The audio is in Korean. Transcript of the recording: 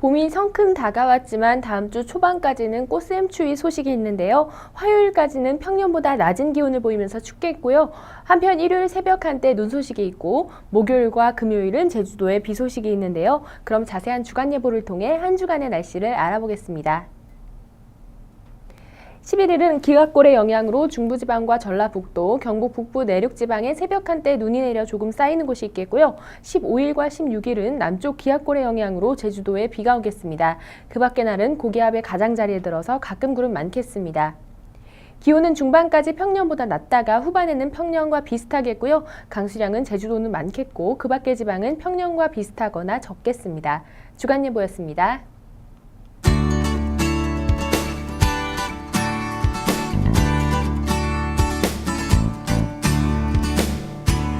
봄이 성큼 다가왔지만 다음 주 초반까지는 꽃샘추위 소식이 있는데요. 화요일까지는 평년보다 낮은 기온을 보이면서 춥겠고요. 한편 일요일 새벽 한때 눈 소식이 있고 목요일과 금요일은 제주도에 비 소식이 있는데요. 그럼 자세한 주간 예보를 통해 한 주간의 날씨를 알아보겠습니다. 11일은 기압골의 영향으로 중부지방과 전라북도, 경북 북부 내륙지방에 새벽 한때 눈이 내려 조금 쌓이는 곳이 있겠고요. 15일과 16일은 남쪽 기압골의 영향으로 제주도에 비가 오겠습니다. 그 밖의 날은 고기압의 가장자리에 들어서 가끔 구름 많겠습니다. 기온은 중반까지 평년보다 낮다가 후반에는 평년과 비슷하겠고요. 강수량은 제주도는 많겠고 그 밖의 지방은 평년과 비슷하거나 적겠습니다. 주간 예보였습니다.